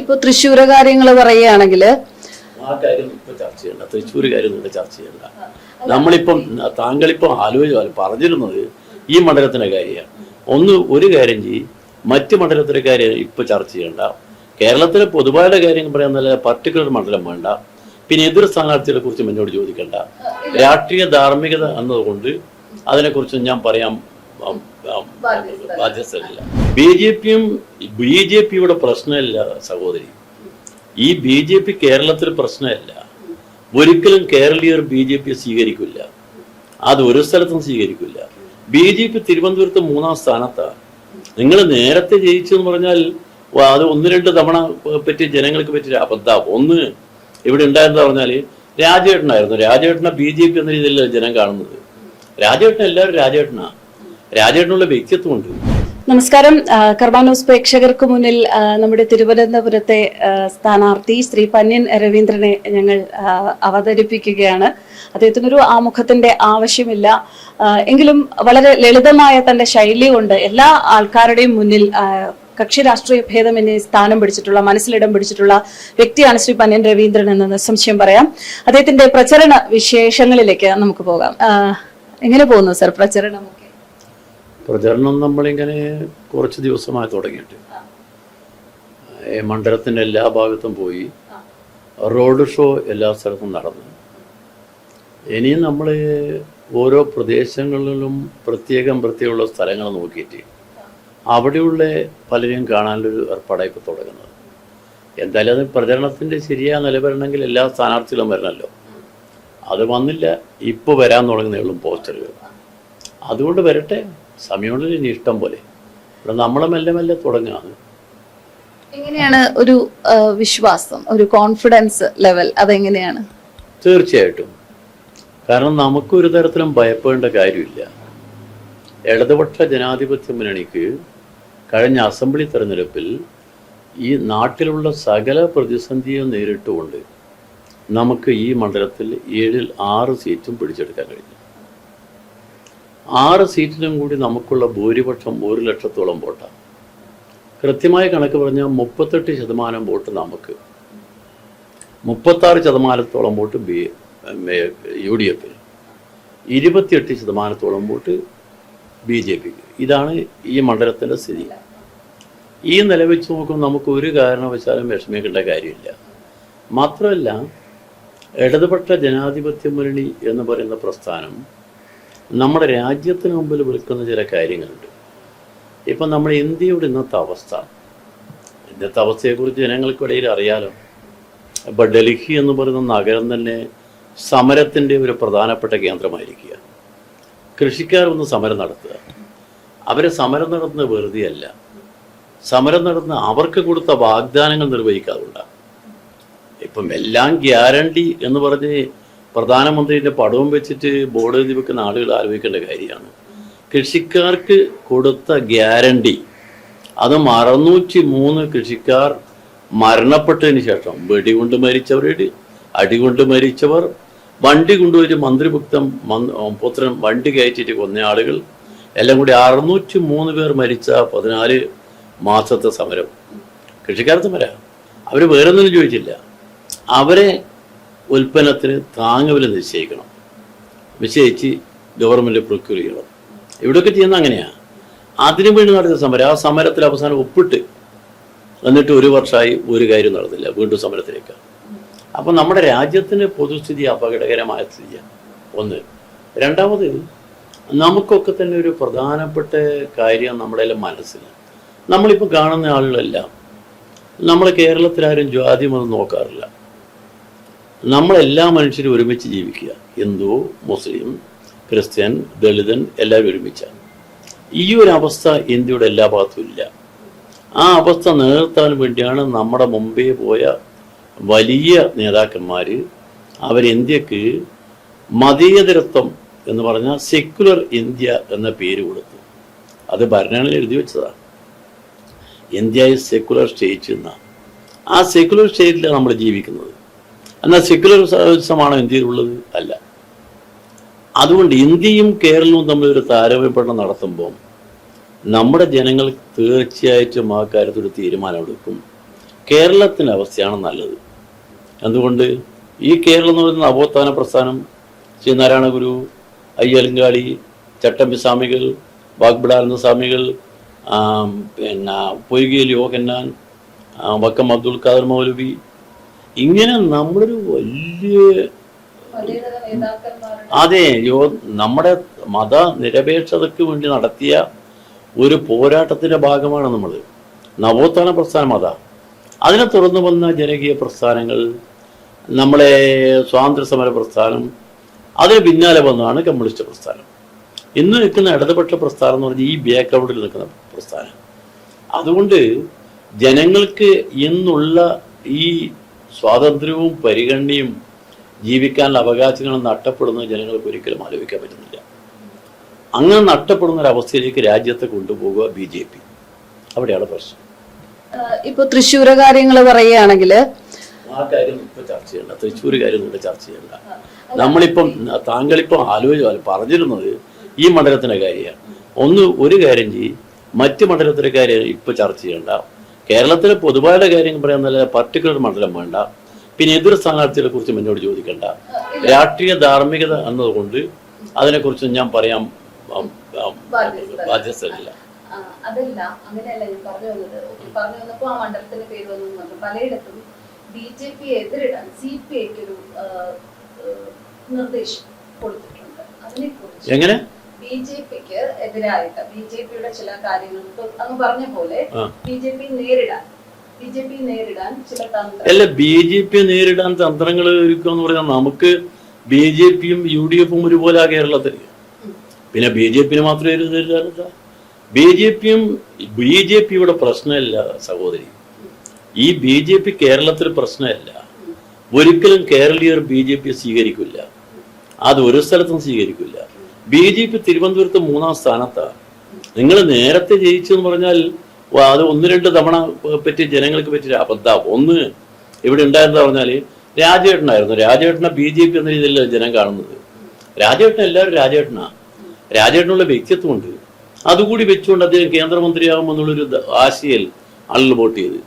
ഇപ്പൊ തൃശ്ശൂര് കാര്യങ്ങൾ പറയുകയാണെങ്കിൽ ആ കാര്യം ചർച്ച ചെയ്യണ്ട. തൃശ്ശൂർ കാര്യം ഇവിടെ ചർച്ച ചെയ്യണ്ട. നമ്മളിപ്പം താങ്കളിപ്പം ആലോചിച്ച പറഞ്ഞിരുന്നത് ഈ മണ്ഡലത്തിന്റെ കാര്യമാണ്. ഒന്ന് ഒരു കാര്യം ചെയ്യും മറ്റ് മണ്ഡലത്തിലെ കാര്യം ഇപ്പൊ ചർച്ച ചെയ്യണ്ട. കേരളത്തിലെ പൊതുവായ കാര്യങ്ങൾ പറയാൻ നല്ല പർട്ടിക്കുലർ മണ്ഡലം വേണ്ട. പിന്നെ എതിർ സ്ഥാനാർത്ഥികളെ കുറിച്ച് എന്നോട് ചോദിക്കണ്ട. രാഷ്ട്രീയ ധാർമ്മികത എന്നതുകൊണ്ട് അതിനെക്കുറിച്ച് ഞാൻ പറയാൻ ബാധ്യസ്ഥരില്ല. ബി ജെ പിയും ബി ജെ പിയുടെ പ്രശ്നമില്ല സഹോദരി. ഈ ബി ജെ പി കേരളത്തിൽ പ്രശ്നമല്ല. ഒരിക്കലും കേരളീയർ ബി ജെ പി സ്വീകരിക്കില്ല. അത് ഒരു സ്ഥലത്തും സ്വീകരിക്കില്ല. ബി ജെ പി തിരുവനന്തപുരത്ത് മൂന്നാം സ്ഥാനത്താണ്. നിങ്ങൾ നേരത്തെ ജയിച്ചു എന്ന് പറഞ്ഞാൽ അത് ഒന്ന് രണ്ട് തവണ പറ്റി ജനങ്ങൾക്ക് പറ്റിയ അബദ്ധം ഒന്ന് ഇവിടെ ഉണ്ടായിരുന്ന പറഞ്ഞാൽ രാജേട്ടനായിരുന്നു. രാജേട്ടനെ ബി ജെ പി എന്ന രീതിയിലല്ല ജനം കാണുന്നത്. രാജേട്ടൻ എല്ലാവരും രാജേട്ടനാ. രാജേട്ടനുള്ള വ്യക്തിത്വമുണ്ട്. നമസ്കാരം. കർബാനോസ് പ്രേക്ഷകർക്ക് മുന്നിൽ നമ്മുടെ തിരുവനന്തപുരത്തെ സ്ഥാനാർത്ഥി ശ്രീ പന്യൻ രവീന്ദ്രനെ ഞങ്ങൾ അവതരിപ്പിക്കുകയാണ് അവതരിപ്പിക്കുകയാണ്. അദ്ദേഹത്തിനൊരു ആമുഖത്തിന്റെ ആവശ്യമില്ല. എങ്കിലും വളരെ ലളിതമായ തന്റെ ശൈലി കൊണ്ട് എല്ലാ ആൾക്കാരുടെയും മുന്നിൽ കക്ഷി രാഷ്ട്രീയ ഭേദമെന്നെ സ്ഥാനം പിടിച്ചിട്ടുള്ള മനസ്സിലിടം പിടിച്ചിട്ടുള്ള വ്യക്തിയാണ് ശ്രീ പന്യൻ രവീന്ദ്രൻ എന്ന് സംശയം പറയാം. അദ്ദേഹത്തിന്റെ പ്രചരണ വിശേഷങ്ങളിലേക്ക് നമുക്ക് പോകാം. എങ്ങനെ പോകുന്നു സർ പ്രചരണമൊക്കെ? പ്രചരണം നമ്മളിങ്ങനെ കുറച്ച് ദിവസമായി തുടങ്ങിയിട്ട്. മണ്ഡലത്തിന്റെ എല്ലാ ഭാഗത്തും പോയി. റോഡ് ഷോ എല്ലാ സ്ഥലത്തും നടന്നു. ഇനിയും നമ്മൾ ഓരോ പ്രദേശങ്ങളിലും പ്രത്യേകം പ്രത്യേകമുള്ള സ്ഥലങ്ങൾ നോക്കിയിട്ട് അവിടെയുള്ള പലരെയും കാണാനൊരു ഏർപ്പാടായി ഇപ്പോൾ തുടങ്ങുന്നത്. എന്തായാലും അത് പ്രചരണത്തിന്റെ ശരിയായ നിലവരണമെങ്കിൽ എല്ലാ സ്ഥാനാർത്ഥികളും വരണമല്ലോ അത് വന്നില്ല ഇപ്പോൾ വരാൻ തുടങ്ങുന്നേ ഉള്ളൂ പോസ്റ്ററുകൾ. അതുകൊണ്ട് വരട്ടെ. സമയമുണ്ടല്ലോ ഇനി ഇഷ്ടം പോലെ. ഇവിടെ നമ്മളെ മെല്ലെ മെല്ലെ തുടങ്ങുകയാണ്. എങ്ങനെയാണ് ഒരു വിശ്വാസം ഒരു കോൺഫിഡൻസ് ലെവൽ അതെങ്ങനെയാണ്? തീർച്ചയായിട്ടും. കാരണം നമുക്ക് ഒരു തരത്തിലും ഭയപ്പെടേണ്ട കാര്യമില്ല. ഇടതുപക്ഷ ജനാധിപത്യ മുന്നണിക്ക് കഴിഞ്ഞ അസംബ്ലി തെരഞ്ഞെടുപ്പിൽ ഈ നാട്ടിലുള്ള സകല പ്രതിസന്ധിയും നേരിട്ടുകൊണ്ട് നമുക്ക് ഈ മണ്ഡലത്തിൽ ഏഴിൽ ആറ് സീറ്റും പിടിച്ചെടുക്കാൻ കഴിഞ്ഞു. ആറ് സീറ്റിലും കൂടി നമുക്കുള്ള ഭൂരിപക്ഷം ഒരു ലക്ഷത്തോളം വോട്ടാണ് കൃത്യമായ കണക്ക് പറഞ്ഞാൽ മുപ്പത്തെട്ട് ശതമാനം വോട്ട് നമുക്ക്. മുപ്പത്താറ് ശതമാനത്തോളം വോട്ട് ബി യു ഡി എഫിന് ഇരുപത്തിയെട്ട് ശതമാനത്തോളം വോട്ട് ബി ജെ പിക്ക്. ഇതാണ് ഈ മണ്ഡലത്തിന്റെ സ്ഥിതി. ഈ നില വെച്ച് നോക്കുമ്പോൾ നമുക്ക് ഒരു കാരണവശാലും വിഷമിക്കേണ്ട കാര്യമില്ല. മാത്രമല്ല ഇടതുപക്ഷ ജനാധിപത്യ മുന്നണി എന്ന് പറയുന്ന പ്രസ്ഥാനം നമ്മുടെ രാജ്യത്തിന് മുമ്പിൽ വിളിക്കുന്ന ചില കാര്യങ്ങളുണ്ട്. ഇപ്പം നമ്മുടെ ഇന്ത്യയുടെ ഇന്നത്തെ അവസ്ഥ. ഇന്നത്തെ അവസ്ഥയെക്കുറിച്ച് ജനങ്ങൾക്കിടയിൽ അറിയാലോ. ഇപ്പം ഡൽഹി എന്ന് പറയുന്ന നഗരം തന്നെ സമരത്തിന്റെ ഒരു പ്രധാനപ്പെട്ട കേന്ദ്രമായിരിക്കുക. കൃഷിക്കാർ ഒന്ന് സമരം നടത്തുക. അവരെ സമരം നടത്തുന്നത് വെറുതെയല്ല. സമരം നടത്തുന്ന അവർക്ക് കൊടുത്ത വാഗ്ദാനങ്ങൾ നിർവഹിക്കാറുണ്ട്. ഇപ്പം എല്ലാം ഗ്യാരണ്ടി എന്ന് പറഞ്ഞ് പ്രധാനമന്ത്രിയുടെ പടവും വെച്ചിട്ട് ബോർഡ് എഴുതി വെക്കുന്ന ആളുകൾ ആലോചിക്കേണ്ട കാര്യമാണ്. കൃഷിക്കാർക്ക് കൊടുത്ത ഗ്യാരണ്ടി അത് അറുന്നൂറ്റി മൂന്ന് കൃഷിക്കാർ മരണപ്പെട്ടതിന് ശേഷം വെടികൊണ്ട് മരിച്ചവരുടെ അടികൊണ്ട് മരിച്ചവർ വണ്ടി കൊണ്ടുപോയിട്ട് മന്ത്രിഭുക്തം പുത്രൻ വണ്ടി കയറ്റിയിട്ട് കൊന്ന ആളുകൾ എല്ലാം കൂടി അറുന്നൂറ്റി മൂന്ന് പേർ മരിച്ച പതിനാല് മാസത്തെ സമരം. കൃഷിക്കാർ സമരം. അവർ വേറൊന്നും ചോദിച്ചില്ല. അവരെ ഉൽപ്പന്നത്തിന് താങ്ങുവില നിശ്ചയിക്കണം. നിശ്ചയിച്ച് ഗവൺമെന്റ് പ്രൊക്യൂർ ചെയ്യണം. ഇവിടെയൊക്കെ ചെയ്യുന്ന അങ്ങനെയാണ് അതിനു വേണ്ടി നടത്തിയ സമരം. ആ സമരത്തിൽ അവസാനം ഒപ്പിട്ട് എന്നിട്ട് ഒരു വർഷമായി ഒരു കാര്യം നടന്നില്ല. വീണ്ടും സമരത്തിലേക്ക്. അപ്പം നമ്മുടെ രാജ്യത്തിന് പൊതുസ്ഥിതി അപകടകരമായ സ്ഥിതിയാണ് ഒന്ന്. രണ്ടാമത് നമുക്കൊക്കെ തന്നെ ഒരു പ്രധാനപ്പെട്ട കാര്യം നമ്മുടെ മനസ്സിൽ നമ്മളിപ്പോൾ കാണുന്ന ആളുകളെല്ലാം നമ്മളെ കേരളത്തിലാരും ജാതി മതം നോക്കാറില്ല. നമ്മളെല്ലാ മനുഷ്യരും ഒരുമിച്ച് ജീവിക്കുക. ഹിന്ദു മുസ്ലിം ക്രിസ്ത്യൻ ദളിതൻ എല്ലാവരും ഒരുമിച്ചാണ്. ഈ ഒരു അവസ്ഥ ഇന്ത്യയുടെ എല്ലാ ഭാഗത്തും ഇല്ല. ആ അവസ്ഥ നിലനിർത്താൻ വേണ്ടിയാണ് നമ്മുടെ മുമ്പേ പോയ വലിയ നേതാക്കന്മാർ അവർ ഇന്ത്യയ്ക്ക് മതേതരത്വം എന്ന് പറഞ്ഞാൽ സെക്യുലർ ഇന്ത്യ എന്ന പേര് കൊടുത്തു. അത് ഭരണഘടനയിൽ എഴുതി വെച്ചതാണ്. ഇന്ത്യ സെക്യുലർ സ്റ്റേറ്റ് എന്നാണ്. ആ സെക്യുലർ സ്റ്റേറ്റിലാണ് നമ്മൾ ജീവിക്കുന്നത്. എന്നാൽ സെക്യുലറിസമാണോ ഇന്ത്യയിലുള്ളത് അല്ല. അതുകൊണ്ട് ഇന്ത്യയും കേരളവും തമ്മിൽ ഒരു താരതമ്യപ്പെടണം നടത്തുമ്പോൾ നമ്മുടെ ജനങ്ങൾ തീർച്ചയായിട്ടും ആ കാര്യത്തിൽ തീരുമാനമെടുക്കും കേരളത്തിന്റെ അവസ്ഥയാണ് നല്ലത്. എന്തുകൊണ്ട്? ഈ കേരളം എന്ന് പറയുന്ന നവോത്ഥാന പ്രസ്ഥാനം ശ്രീ നാരായണ ഗുരു അയ്യലങ്കാളി ചട്ടമ്പി സ്വാമികൾ വാഗ്ബിടാനന്ദ സ്വാമികൾ പിന്നെ പൊയ്കയിൽ യോഹന്നാൻ വക്കം അബ്ദുൽ ഖാദർ മൗലവി ഇങ്ങനെ നമ്മളൊരു വലിയ അതെ നമ്മുടെ മതനിരപേക്ഷതയ്ക്ക് വേണ്ടി നടത്തിയ ഒരു പോരാട്ടത്തിന്റെ ഭാഗമാണ് നമ്മൾ നവോത്ഥാന പ്രസ്ഥാനം അതാ. അതിനെ തുറന്നു വന്ന ജനകീയ പ്രസ്ഥാനങ്ങൾ നമ്മളെ സ്വാതന്ത്ര്യ സമര പ്രസ്ഥാനം അതിന് പിന്നാലെ വന്നതാണ് കമ്മ്യൂണിസ്റ്റ് പ്രസ്ഥാനം. ഇന്ന് നിൽക്കുന്ന ഇടതുപക്ഷ പ്രസ്ഥാനം എന്ന് പറഞ്ഞാൽ ഈ ബാക്ക്ഗ്രൗണ്ടിൽ നിൽക്കുന്ന പ്രസ്ഥാനം. അതുകൊണ്ട് ജനങ്ങൾക്ക് ഇന്നുള്ള ഈ സ്വാതന്ത്ര്യവും പരിഗണനയും ജീവിക്കാനുള്ള അവകാശങ്ങളും നഷ്ടപ്പെടുന്നത് ജനങ്ങൾക്ക് ഒരിക്കലും ആലോചിക്കാൻ പറ്റുന്നില്ല. അങ്ങനെ നഷ്ടപ്പെടുന്ന ഒരു അവസ്ഥയിലേക്ക് രാജ്യത്തെ കൊണ്ടുപോകുക ബി ജെ പി. അവിടെയാണ് പ്രശ്നം. ഇപ്പൊ തൃശ്ശൂര് കാര്യങ്ങൾ പറയുകയാണെങ്കിൽ ആ കാര്യം ഇപ്പൊ ചർച്ച ചെയ്യണ്ട. തൃശ്ശൂർ കാര്യം ഇവിടെ ചർച്ച ചെയ്യണ്ട. നമ്മളിപ്പം താങ്കളിപ്പം ആലോചിച്ച പറഞ്ഞിരുന്നത് ഈ മണ്ഡലത്തിന്റെ കാര്യമാണ്. ഒന്ന് ഒരു കാര്യം ചെയ്യും മറ്റ് മണ്ഡലത്തിലെ കാര്യം ഇപ്പൊ ചർച്ച ചെയ്യണ്ട. കേരളത്തിലെ പൊതുവായ കാര്യം പറയാൻ നല്ല പർട്ടിക്കുലർ മണ്ഡലം വേണ്ട. പിന്നെ എതിർ സ്ഥാനാർത്ഥികളെ കുറിച്ച് എന്നോട് ചോദിക്കണ്ട. രാഷ്ട്രീയ ധാർമ്മികത എന്നതുകൊണ്ട് അതിനെക്കുറിച്ച് ഞാൻ പറയാൻ ബാധ്യസ്ഥല്ല അതല്ല അങ്ങനെയല്ല ഞാൻ പറഞ്ഞു വന്നത്. പറഞ്ഞു വന്നപ്പോ ആ മണ്ഡലത്തിന്റെ പേര് വന്നു പറഞ്ഞു. പലയിടത്തും ബി ജെ പി എതിരിടാൻ സി പി ഐക്ക് ഒരു നിർദ്ദേശം കൊടുത്തിട്ടുണ്ട്. അതിനെക്കുറിച്ച് എങ്ങനെ? ബി ജെ പിക്ക് എതിരായിട്ട് ബി ജെ പിയുടെ ചില കാര്യങ്ങൾ അങ്ങ് പറഞ്ഞ പോലെ. ബി ജെ പി നേരിടാൻ ബി ജെ പി നേരിടാൻ ചില തന്ത്രം അല്ല ബി ജെ പി നേരിടാൻ തന്ത്രങ്ങൾ ഒരുക്കുക എന്ന് പറഞ്ഞാൽ നമുക്ക് ബി ജെ പിയും യു ഡി എഫും ഒരുപോലെ ആ കേരളത്തിൽ പിന്നെ ബി ജെ പിന് മാത്രമേ നേരിടാനില്ല ബി ജെ പിയും ബി ജെ പിയുടെ പ്രശ്നമല്ല സഹോദരി ഈ ബി ജെ പി കേരളത്തിൽ പ്രശ്നമല്ല ഒരിക്കലും കേരളീയർ ബി ജെ പി സ്വീകരിക്കില്ല അത് ഒരു സ്ഥലത്തും സ്വീകരിക്കില്ല ബി ജെ പി തിരുവനന്തപുരത്ത് മൂന്നാം സ്ഥാനത്താണ് നിങ്ങൾ നേരത്തെ ജയിച്ചു എന്ന് പറഞ്ഞാൽ അത് ഒന്ന് രണ്ട് തവണ പറ്റി ജനങ്ങൾക്ക് പറ്റിയ അബദ്ധം ഒന്ന് ഇവിടെ ഉണ്ടായിരുന്ന പറഞ്ഞാൽ രാജേട്ടനായിരുന്നു. രാജേട്ടനെ ബി ജെ പി എന്ന രീതിയിലല്ല ജനം കാണുന്നത്. രാജേട്ടൻ എല്ലാവരും രാജേട്ടനാ. രാജേട്ടനുള്ള വ്യക്തിത്വമുണ്ട്. അതുകൂടി വെച്ചുകൊണ്ട് അദ്ദേഹം കേന്ദ്രമന്ത്രിയാകുമെന്നുള്ളൊരു എന്നുള്ളൊരു ആശയിൽ ആളിൽ വോട്ട് ചെയ്ത്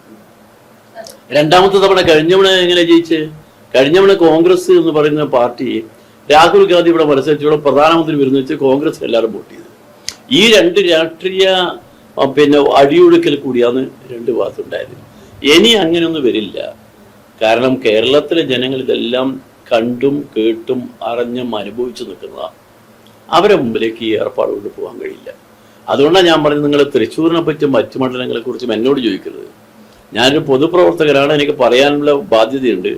രണ്ടാമത്തെ തവണ കഴിഞ്ഞവണ എങ്ങനെ ജയിച്ച്? കഴിഞ്ഞവണ കോൺഗ്രസ് എന്ന് പറയുന്ന പാർട്ടി രാഹുൽ ഗാന്ധി ഇവിടെ മത്സരിച്ച് ഇവിടെ പ്രധാനമന്ത്രി വരുന്ന വെച്ച് കോൺഗ്രസ് എല്ലാവരും വോട്ട് ചെയ്തു. ഈ രണ്ട് രാഷ്ട്രീയ പിന്നെ അടിയൊഴുക്കൽ കൂടിയാണ് രണ്ട് ഭാഗത്തുണ്ടായത്. ഇനി അങ്ങനെയൊന്നും വരില്ല. കാരണം കേരളത്തിലെ ജനങ്ങൾ ഇതെല്ലാം കണ്ടും കേട്ടും അറിഞ്ഞും അനുഭവിച്ചു നിൽക്കുന്നതാണ് അവരെ മുമ്പിലേക്ക് ഈ ഏർപ്പാട് കൊണ്ട് പോകാൻ കഴിയില്ല. അതുകൊണ്ടാണ് ഞാൻ പറഞ്ഞത് നിങ്ങൾ തൃശ്ശൂരിനെ പറ്റി മറ്റു മണ്ഡലങ്ങളെ കുറിച്ചും എന്നോട് ചോദിക്കരുത്. ഞാനൊരു പൊതുപ്രവർത്തകനാണ് എനിക്ക് പറയാനുള്ള ബാധ്യതയുണ്ട്.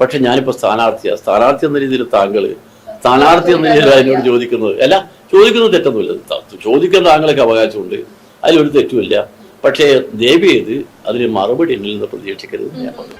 പക്ഷെ ഞാനിപ്പോൾ സ്ഥാനാർത്ഥിയാണ് സ്ഥാനാർത്ഥി എന്ന രീതിയിൽ താങ്കൾ സ്ഥാനാർത്ഥി എന്ന രീതിയിൽ എന്നോട് ചോദിക്കുന്നത്. അല്ല ചോദിക്കുന്നത് തെറ്റൊന്നുമില്ല. ചോദിക്കാൻ താങ്കൾക്ക് അവകാശമുണ്ട്. അതിലൊരു തെറ്റുമില്ല. പക്ഷേ ദേവി ചെയ്ത് അതിന് മറുപടി എന്നിൽ നിന്ന് പ്രതീക്ഷിക്കരുത് ഞാൻ പറഞ്ഞു.